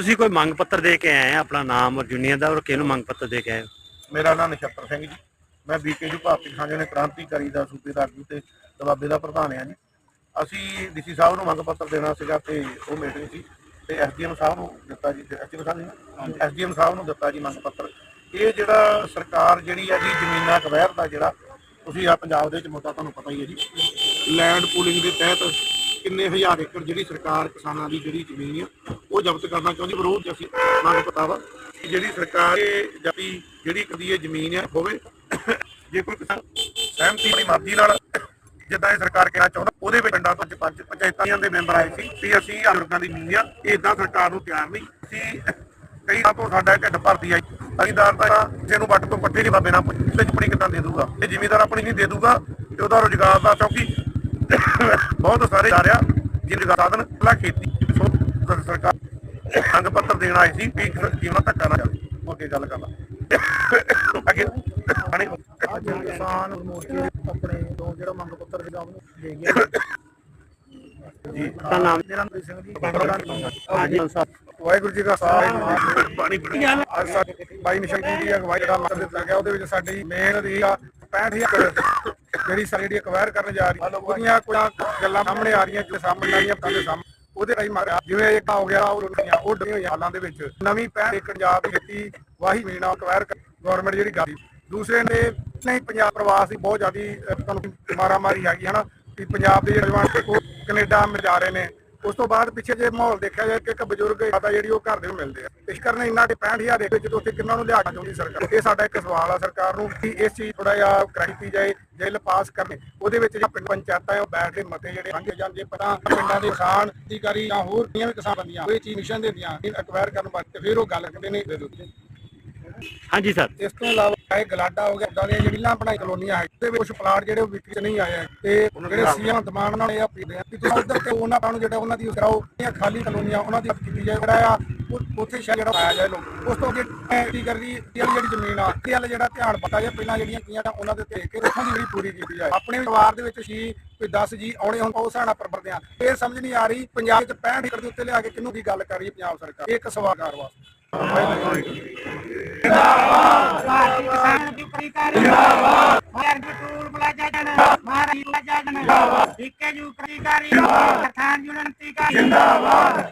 ਤੁਸੀਂ ਕੋਈ ਮੰਗ ਪੱਤਰ ਦੇ ਕੇ ਆਏ ਆ ਆਪਣਾ ਨਾਮ ਔਰ ਜੁਨੀਅਰ ਦਾ ਔਰ ਕਿਹਨੂੰ ਮੰਗ ਪੱਤਰ ਦੇ ਕੇ ਆਏ ਹੋ? ਮੇਰਾ ਨਾਮ ਨਛੱਤਰ ਸਿੰਘ ਜੀ। ਮੈਂ ਬੀਕੇਯੂ ਭਾਰਤੀ ਕਿਸਾਨ ਨੇ ਕ੍ਰਾਂਤੀਕਾਰੀ ਦਾ ਸੂਬੇ ਦਾ ਆਗੂ ਤੇ ਦਬਾਬੇ ਦਾ ਪ੍ਰਧਾਨ ਆ ਜੀ। ਅਸੀਂ ਡੀਸੀ ਸਾਹਿਬ ਨੂੰ ਮੰਗ ਪੱਤਰ ਦੇਣਾ ਸੀਗਾ ਤੇ ਉਹ ਮੀਟਿੰਗ ਸੀ ਤੇ ਐਸਡੀਐਮ ਸਾਹਿਬ ਨੂੰ ਦਿੱਤਾ ਜੀ। ਐਸਡੀਐਮ ਸਾਹਿਬ ਨੇ? ਐਸਡੀਐਮ ਸਾਹਿਬ ਨੂੰ ਦਿੱਤਾ ਜੀ ਮੰਗ ਪੱਤਰ। ਇਹ ਜਿਹੜਾ ਸਰਕਾਰ ਜਿਹੜੀ ਹੈ ਜੀ ਜ਼ਮੀਨਾਂ ਕਵੈਰ ਦਾ ਜਿਹੜਾ ਤੁਸੀਂ ਆ ਪੰਜਾਬ ਦੇ ਵਿੱਚ ਮੁੱਦਾ ਤੁਹਾਨੂੰ ਪਤਾ ਹੀ ਹੈ ਜੀ। ਲੈਂਡ ਪੂਲਿੰਗ ਦੇ ਤਹਿਤ ਕਿੰਨੇ ਹਜ਼ਾਰ ਏਕੜ ਜਿਹੜੀ ਸਰਕਾਰ ਕਿਸਾਨਾਂ ਦੀ ਜਿਹੜੀ ਜ਼ਮੀਨ ਆ, ਉਹ ਜ਼ਬਤ ਕਰਨਾ ਚਾਹੁੰਦੀ, ਵਿਰੋਧ ਅਸੀਂ ਮੰਗ ਪਤਾ ਕਿ ਜਿਹੜੀ ਸਰਕਾਰ ਜਾਤੀ ਜਿਹੜੀ ਕਦੀ ਇਹ ਜ਼ਮੀਨ ਆ ਹੋਵੇ, ਜੇ ਕੋਈ ਕਿਸਾਨ ਸਹਿਮਤੀ ਦੀ ਮਰਜ਼ੀ ਨਾਲ ਜਿੱਦਾਂ ਇਹ ਸਰਕਾਰ ਕਹਿਣਾ ਚਾਹੁੰਦਾ, ਉਹਦੇ ਵਿੱਚ ਪਿੰਡਾਂ ਤੋਂ ਪੰਜ ਪੰਚਾਇਤਾਂ ਦੇ ਮੈਂਬਰ ਆਏ ਸੀ ਵੀ ਅਸੀਂ ਆਰਗਾਂ ਦੀ ਜ਼ਮੀਨ ਆ ਇਦਾਂ ਸਰਕਾਰ ਨੂੰ ਤਿਆਰ ਨਹੀਂ। ਅਸੀਂ ਕਈ ਸਾਲ ਤੋਂ ਸਾਡਾ ਢਿੱਡ ਭਰਦੀ ਆਈ ਅਧਿਦਾਰ ਤਾਂ ਜਿਹਨੂੰ ਵੱਟ ਤੋਂ ਪੱਠੇ ਨਹੀਂ ਬਾਬੇ ਨਾਲ ਪੁੱਛਦੇ ਚਪੜੀ ਕਿੱਦਾਂ ਦੇ ਦੂਗਾ? ਤੇ ਜ਼ਿਮੀਦਾਰ ਆਪਣੀ ਨਹੀਂ ਦੇ ਦੂਗਾ, ਤੇ ਉਹਦਾ ਰੋਜ਼ਗਾਰ ਦਾ ਕਿਉਂਕਿ ਬਹੁਤ ਸਾਰੇ ਜਾ ਰਿਹਾ ਜਿਹਦੇ ਸਾਧਨ ਲਾ ਖੇਤੀ ਸਰਕਾਰ ਅੰਗ ਪੱਤਰ ਦੇਣ ਆਈ ਸੀ ਵੀ ਜੀਵਨ ਧੱਕਾ ਨਾ ਜਾਵੇ ਅੱਗੇ ਗੱਲ ਕਰ ਲਾ ਅੱਗੇ ਅੱਜ ਕਿਸਾਨ ਮੋਰਚੇ ਦੇ ਆਪਣੇ ਤੋਂ ਜਿਹੜਾ ਮੰਗ ਪੱਤਰ ਸੀਗਾ ਉਹਨੂੰ ਦੇ ਗਿਆ। ਜੀ। ਆਪਣਾ ਨਾਮ ਮੇਰਾ ਨਾਮ ਸਿੰਘ ਜੀ ਹਾਂਜੀ। ਵਾਹਿਗੁਰੂ ਜੀ ਕਾ ਖਾਲਸਾ। ਪਾਣੀ ਪੀਣੀ ਅੱਜ ਸਾਡੇ ਬਾਈ ਨਿਸ਼ਾਨ ਜੀ ਦੀ ਅਗਵਾਈ ਦਾ ਮਤਲਬ ਦਿੱਤਾ ਗਿਆ ਉਹਦੇ ਵਿੱਚ ਸਾਡੀ ਮੇਨ ਦੀ ਆ 65000 ਜਿਹੜੀ ਸਾਡੀ ਜਿਹੜੀ ਅਕਵਾਇਰ ਕਰਨ ਜਾ ਰਹੀ, ਉਹਦੀਆਂ ਕੋਈ ਗੱਲਾਂ ਸਾਹਮਣੇ ਆ ਰਹੀਆਂ, ਜਿਹੜੇ ਸਾਹਮਣੇ ਆਈਆਂ ਤਾਂ ਦੇ ਸਾਹਮਣੇ। ਉਹਦੇ ਰਾਈ ਮਾਰਿਆ। ਜਿਵੇਂ ਇੱਕ ਹੋ ਗਿਆ, ਉਹ ਦੁਨੀਆ ਉਹ ਡਰੀਆਂ ਹੋਈਆਂ ਹਾਲਾਂ ਦੇ ਵਿੱਚ। ਨਵੀਂ ਪਹਿਲ ਇੱਕ ਪੰਜਾਬ ਦੀ ਖੇਤੀ, ਵਾਹੀ ਮੀਨਾ ਅਕਵਾਇਰ ਗਵਰਨਮੈਂਟ ਜਿਹੜੀ ਗਾਦੀ ਦੂਸਰੇ ਨੇ, ਨਹੀਂ, ਪੰਜਾਬ ਪ੍ਰਵਾਸ ਦੀ ਬਹੁਤ ਜ਼ਿਆਦੀ ਤੁਹਾਨੂੰ ਮਾਰਾ ਮਾਰੀ ਹੈਗੀ ਹਨਾ? ਕਿ ਪੰਜਾਬ ਦੇ ਜਿਹੜੇ ਜਵਾਨ ਕੈਨੇਡਾ ਮੇ ਜਾ ਰਹੇ ਨੇ। ਉਸ ਤੋਂ ਬਾਅਦ ਪਿੱਛੇ ਜੇ ਮਾਹੌਲ ਦੇਖਿਆ ਜਾਏ ਕਿ ਇੱਕ ਬਜ਼ੁਰਗ ਮਾਤਾ ਜਿਹੜੀ ਉਹ ਘਰ ਦੇ ਨੂੰ ਮਿਲਦੇ ਆ। ਇਸ ਕਾਰਨ ਇੰਨਾ ਦੇ 65000 ਦੇ ਵਿੱਚ ਉੱਥੇ ਕਿੰਨਾਂ ਨੂੰ ਲਿਆਣਾ ਚਾਹੁੰਦੀ ਸਰਕਾਰ ਇਹ ਸਾਡਾ ਇੱਕ ਸਵਾਲ ਆ ਸਰਕਾਰ ਨੂੰ ਕਿ ਇਸ ਚੀਜ਼ ਥੋੜਾ ਜਿਹਾ ਕਰਾਈ ਜਾਏ, ਬਿੱਲ ਪਾਸ ਕਰਨੇ। ਉਹਦੇ ਵਿੱਚ ਜਿਹੜਾ ਪਿੰਡ ਪੰਚਾਇਤਾਂ ਆ, ਉਹ ਬੈਠ ਕੇ ਮਤੇ ਜਿਹੜੇ ਆਂਗੇ ਜਾਂਦੇ ਪਤਾ ਪਿੰਡਾਂ ਦੇ ਕਿਸਾਨ ਅਧਿਕਾਰੀ ਜਾਂ ਹੋਰ ਦੀਆਂ ਵੀ ਕਿਸਾਨ ਬੰਦੀਆਂ ਉਹ ਇਹ ਚੀਜ਼ ਮਿਸ਼ਨ ਦਿੰਦੀਆਂ ਅਕਵਾਇਰ ਕਰਨ ਵਾਸਤੇ, ਫਿਰ ਉਹ ਗੱਲ ਕਰਦੇ ਨੇ। ਹਾਂਜੀ ਸਰ। ਇਸ ਤੋਂ ਇਲਾਵਾ ਇਹ ਗਲਾਡਾ ਹੋ ਗਿਆ ਦੀਆਂ ਜਿਹੜੀਆਂ ਬਣਾਈ ਕਲੋਨੀਆਂ ਹੈ ਤੇ ਕੁਝ ਪਲਾਟ ਜਿਹੜੇ ਉਹ ਵਿਕਰੀ 'ਚ ਨਹੀਂ ਆਏ ਹੈ। ਤੇ ਜਿਹੜੇ ਸੀਐਮ ਦਮਾਨ ਨਾਲ ਇਹ ਅਪੀਲ ਹੈ ਕਿ ਤੁਸੀਂ ਉਧਰ ਤੇ ਉਹਨਾਂ ਨੂੰ ਜਿਹੜਾ ਉਹਨਾਂ ਦੀ ਕਰਾਓ ਇਹ ਖਾਲੀ ਕਲੋਨੀਆਂ ਉਹਨਾਂ ਦੀ ਕੀਤੀ ਜਾਏ ਜਿਹੜਾ ਆ ਉੱਥੇ ਸ਼ਾਇਦ ਜਿਹੜਾ ਪਾਇਆ ਜਾਏ ਲੋਕ। ਉਸ ਤੋਂ ਅੱਗੇ ਕੀ ਕਰਦੀ ਇਹ ਵਾਲੀ ਜਿਹੜੀ ਜ਼ਮੀਨ ਆ ਇਹ ਵਾਲਾ ਜਿਹੜਾ ਧਿਆਨ ਪਤਾ ਜਾਏ ਪਹਿਲਾਂ ਜਿਹੜੀਆਂ ਕੀਆਂ ਤਾਂ ਉਹਨਾਂ ਦੇ ਤੇ ਕੇ ਉੱਥੋਂ ਦੀ ਜਿਹੜੀ ਪੂਰੀ ਕੀਤੀ ਜਾਏ। ਆਪਣੇ ਪਰਿਵਾਰ ਦੇ ਵਿੱਚ ਸੀ ਕੋਈ 10 ਜੀ ਆਉਣੇ ਹੁਣ ਉਹ ਸਾਡਾ ਪਰਬਰਦੇ ਆ। ਇਹ ਸਮਝ ਨਹੀਂ ਆ ਰਹੀ ਪੰਜਾਬ ਵਿੱਚ 65 ਏਕੜ ਦੇ ਉੱਤੇ ਲਿਆ ਕੇ ਕਿਹਨੂੰ ਦੀ ਗੱਲ ਕਰ ਰਹੀ ਪੰਜਾਬ ਸਰਕਾਰ? ਇਹ ਇੱਕ ਸਵਾਲਕਾਰ ਵਾਸਤੇ ਭਾਰਤੀ ਕਿਸਾਨ ਦੀ ਕ੍ਰਾਂਤੀਕਾਰੀ ਜਿੰਦਾਬਾਦ ਮਾਰਗ ਟੂਲ ਬਲਾ ਜਾਣ ਮਹਾਰਾਜ ਬਲਾ ਜਾਣ ਜਿੰਦਾਬਾਦ ਠੀਕੇ ਜੂ ਕ੍ਰਾਂਤੀਕਾਰੀ ਕਿਸਾਨ ਯੂਨੀਅਨ ਕ੍ਰਾਂਤੀਕਾਰੀ ਜਿੰਦਾਬਾਦ।